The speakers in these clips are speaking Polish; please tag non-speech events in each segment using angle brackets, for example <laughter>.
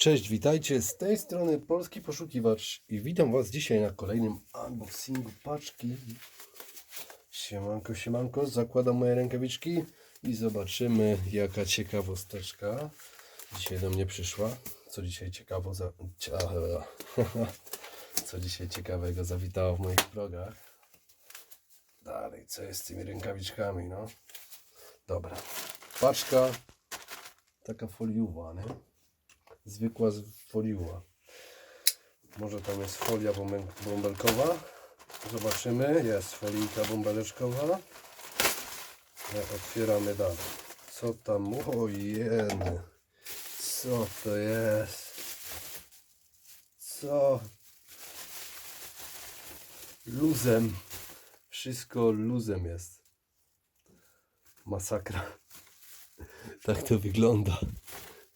Cześć, witajcie z tej strony Polski Poszukiwacz i witam Was dzisiaj na kolejnym unboxingu paczki. Siemanko, siemanko, zakładam moje rękawiczki i zobaczymy jaka ciekawosteczka dzisiaj do mnie przyszła. Co dzisiaj ciekawo za... <laughs> Co dzisiaj ciekawego zawitało w moich progach. Dalej, co jest z tymi rękawiczkami, no. Dobra, paczka taka foliuwa, nie? Zwykła z- foliuła. Może tam jest folia bąbel- bąbelkowa. Zobaczymy. Jest folijka bąbeleczkowa. Otwieramy dalej. Co tam? Ojeny. Co to jest? Co? Luzem. Wszystko luzem jest. Masakra. Tak to wygląda.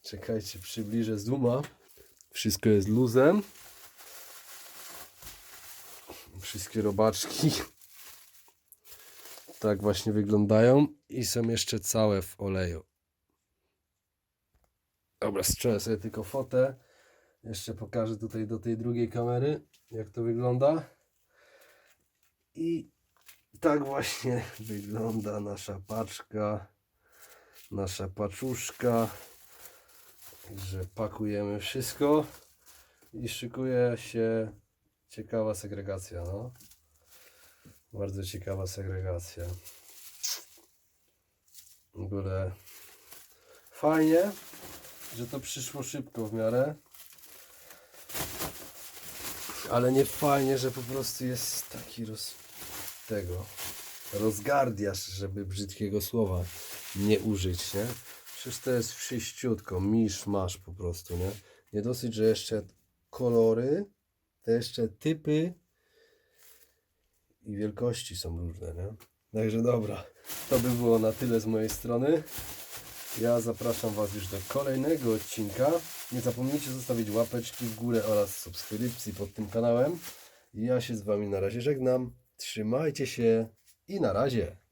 Czekajcie, przybliżę zooma. Wszystko jest luzem. Wszystkie robaczki <laughs> tak właśnie wyglądają i są jeszcze całe w oleju. Dobra, strzelę sobie tylko fotę. Jeszcze pokażę tutaj do tej drugiej kamery, jak to wygląda. I tak właśnie <laughs> wygląda nasza paczka, nasza paczuszka. Także pakujemy wszystko i szykuje się ciekawa segregacja, no. Bardzo ciekawa segregacja. W ogóle fajnie, że to przyszło szybko w miarę. Ale nie fajnie, że po prostu jest taki roz... tego rozgardiasz, żeby brzydkiego słowa nie użyć, nie? Przecież to jest wszyściutko, misz masz po prostu, nie? Nie dosyć, że jeszcze kolory, to jeszcze typy i wielkości są różne, nie? Także dobra, to by było na tyle z mojej strony. Ja zapraszam Was już do kolejnego odcinka. Nie zapomnijcie zostawić łapeczki w górę oraz subskrypcji pod tym kanałem. Ja się z Wami na razie żegnam. Trzymajcie się i na razie.